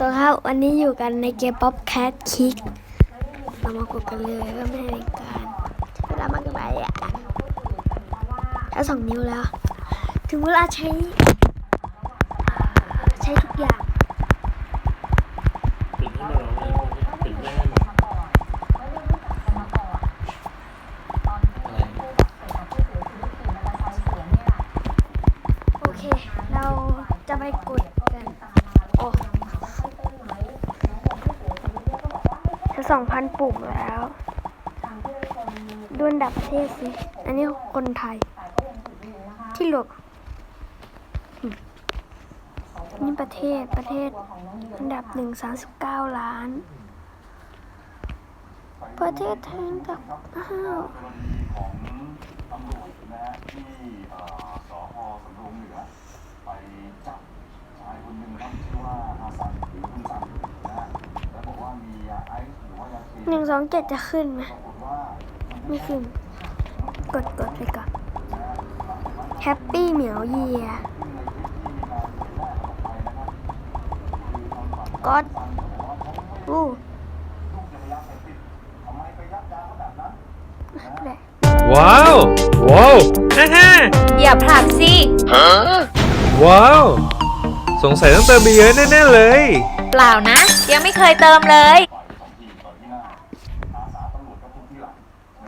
ตัวครับวันนี้อยู่กันในเกมป๊อปแคทคิกเรามากดกันเลยก็ไม่ได้การเวลามากไปอะแล้วสองนิ้วแล้ว ถึงเวลาใช้ ใช้ทุกอย่างโอเค เราจะไปกด 2,000 ปุ่มแล้ว ด้วนดับประเทศสิ อันนี้คนไทย ที่หลบนี่ประเทศประเทศอันดับหนึ่งสามสิบเก้าล้าน ประเทศไทยอันดับห้าวที่สพสำรงเหนือไปจับ หนึ่งสองเจ็ดจะขึ้นไหมไม่ขึ้น กดกดไปก่อนแฮปปี้เหมียวเยียกดอู้ว้าว ว้าวฮ่ฮ่าอย่าผลักสิว้าว สงสัยต้องเติมเยอะแน่ๆเลย เปล่านะ ยังไม่เคยเติมเลย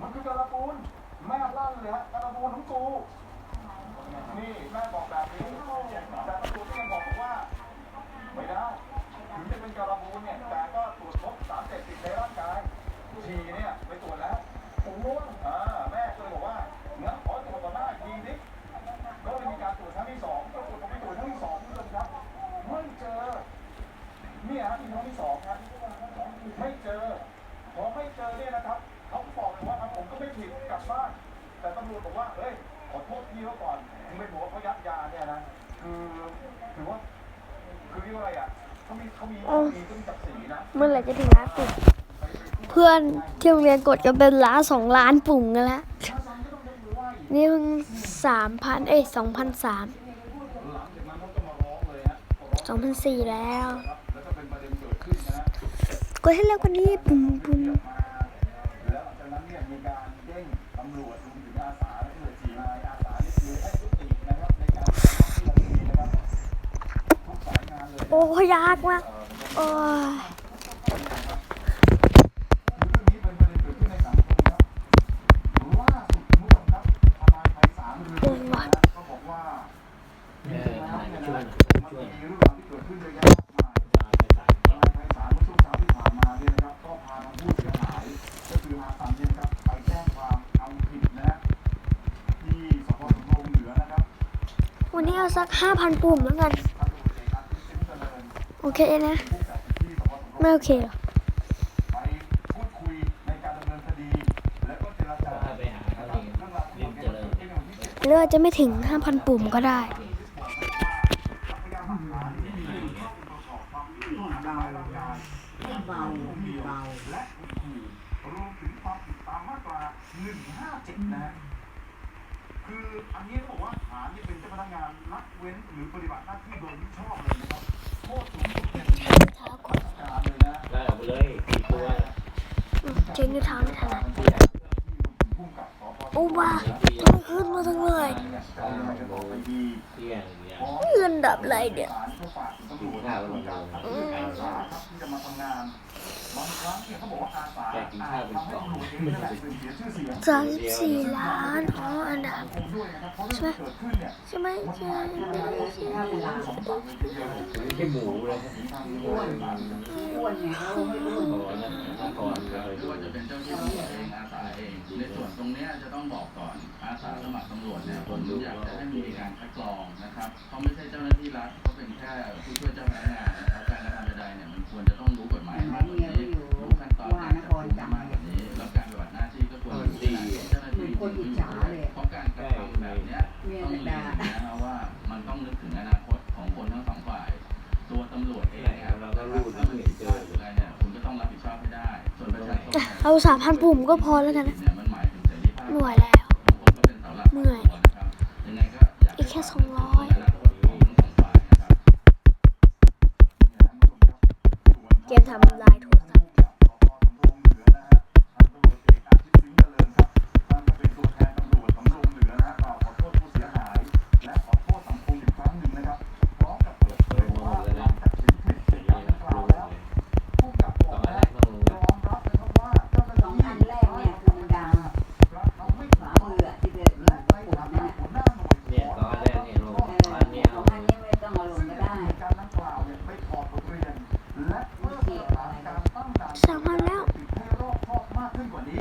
มันคือการะปูนแม่ลั่นเลยฮะการะปูนของกู นี่แม่บอกแบบนี้แต่ เมื่อไหร่จะถึงล้านปุ่มเพื่อนที่โรงเรียนกดกัเป็นล้านสองล้านปุ่มกันแล้วนี่เพิ่งสามพันเอ้สองพันสามสองพันสี่แล้วกดให้เร็วกว่านี้ปุ่มปุ่ม อ้ยากมากโอ้ยวันนี้เอาสักห้าพันปุ่มแล้วกัน โอเคนะ ไม่โอเคหรอเลือดจะไม่ถึง 5,000 ปุ่มก็ได้ คืออันนี้เขาบอกว่าฐานนี่เป็นเจ้าพนักงานรัเว้นหรือปฏิบัติหน้าที่โดยมิชอบเลยนะครับ เท้านยตีตัท้าไม่ถนัดโอ้บ้าต้องขึ้นมาทั้งเลยเงินดับไรเดียวอสามสิบสี่ล้าน อ๋อ อันดับ ใช่ไหมใช่ใช่ใช่สมบัติเลยทีเดียวไม่ใช่หมูเลยอ้วนอ้วนไงเขาไม่อ้วนโอ้โหนั่นนเลยไม่ว่าจะเป็นเจ้าที่ตำรวจเองอาสาเองในส่วนตรงนี้จะต้องบอกก่อนอาสาสมัครตำรวจเนี่ยผมอยากจะให้มีการคัดกรองนะครับเขาไม่ใช่เจ้าหน้าที่รัฐเขาเป็นแค่ผู้ช่วยเจ้าพนักงานนะครับการกระทำใดๆเนี่ยมันควรจะต้องรู้กฎหมายมากกว่านี้รู้ขั้นตอนการจับกุมมากกว่านี้แล้วการปฏิบัติหน้าที่ก็ควรดีเจ้าหน้าที่จริงๆ เอาสามพันปุ่มก็พอแล้วกันนะเหนื่อยแล้ว เหนื่อย อีกแค่สองร้อยเกมทำลายโทรศัพท์ ต้องเอาลงซึ่งก็ในได้เหตุการณ์ดังกล่าวเนี่ยได้ถอดบทเรียน และเพิ่มมาตรฐานการตั้งด่านสามพันแล้วให้รอบคอบมากขึ้นกว่านี้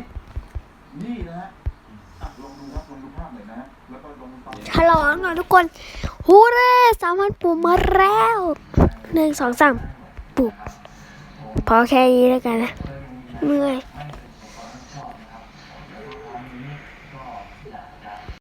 นี่นะฮะอะลองดูครับลองดูภาพหน่อยนะฮะแล้วก็ลองฟังฉลองหน่อยทุกคนฮูเร่สามพันปุ่มมาแล้วหนึ่งสองสามปุ่มพอแค่นี้แล้วกันนะเมื่อย